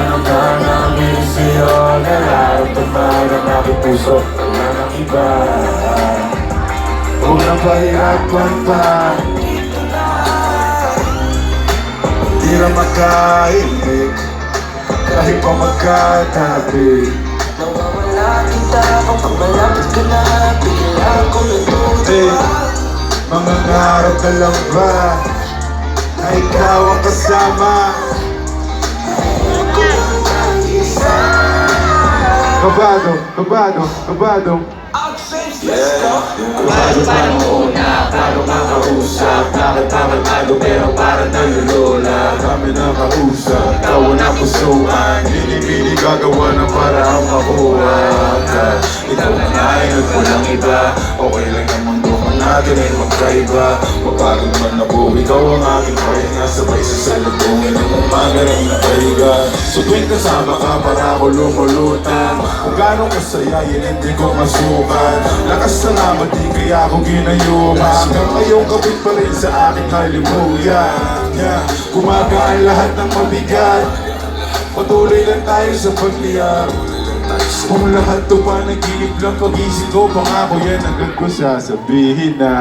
Naman namin sa'yo Nararamdaman ang aking puso Wala nang iba Huwag nang pahirapan pa Di na makahilig Kahit pa magkatabi Nawawala kita kapag malapit ka na Bigla akong natutuwa Hey, mga ngarap ka lang ba Na ikaw ang kasama Kabado, kabado, kabado. Paano paano una, paano makausap Bakit bakit bago pero parang nalulula? Kami na kausap, ikaw ang napusuan Bini-bini gagawa ng parang makuha ka Ikaw na nga ay nagpulang iba. Okay lang naman doon natin ay magkaiba. Mapagod man ako, ikaw ang aking pahinga. Sabay sa salubungin ng umaga ng nakahiga So tuwing kasama ka para ako lumulutan. Kung gano'ng kasaya yun hindi ko masukan. Lakas na naman di kaya ako ginayuma? Hanggang ngayong kapit pa rin sa aking kalimuyan yeah. Gumagaan lahat ng mabigat. Patuloy lang tayo sa pagliyap Kung lahat to pa naginip lang Pag-isip ko pangako yan Agad ko sasabihin na